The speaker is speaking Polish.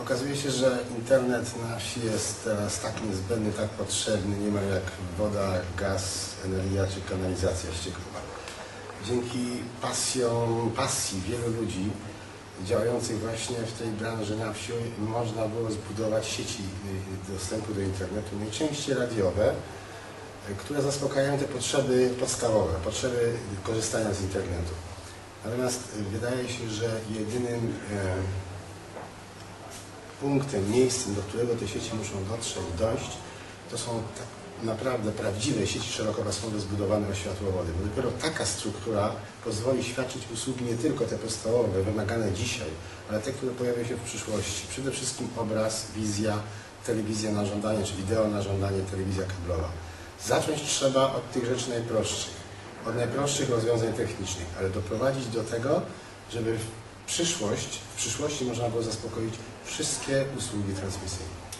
Okazuje się, że internet na wsi jest teraz tak niezbędny, tak potrzebny, niemal jak woda, gaz, energia czy kanalizacja ściekowa. Dzięki pasjom, pasji wielu ludzi działających właśnie w tej branży na wsi można było zbudować sieci dostępu do internetu, najczęściej radiowe, które zaspokajają te potrzeby podstawowe, potrzeby korzystania z internetu. Natomiast wydaje się, że jedynym e, punktem, miejscem, do którego te sieci muszą dotrzeć, dojść, to są tak naprawdę prawdziwe sieci szerokopasmowe zbudowane o światłowody. Bo dopiero taka struktura pozwoli świadczyć usługi nie tylko te podstawowe, wymagane dzisiaj, ale te, które pojawią się w przyszłości. Przede wszystkim obraz, wizja, telewizja na żądanie, czy wideo na żądanie, telewizja kablowa. Zacząć trzeba od tych rzeczy najprostszych, od najprostszych rozwiązań technicznych, ale doprowadzić do tego, żeby przyszłość, w przyszłości można było zaspokoić wszystkie usługi transmisyjne.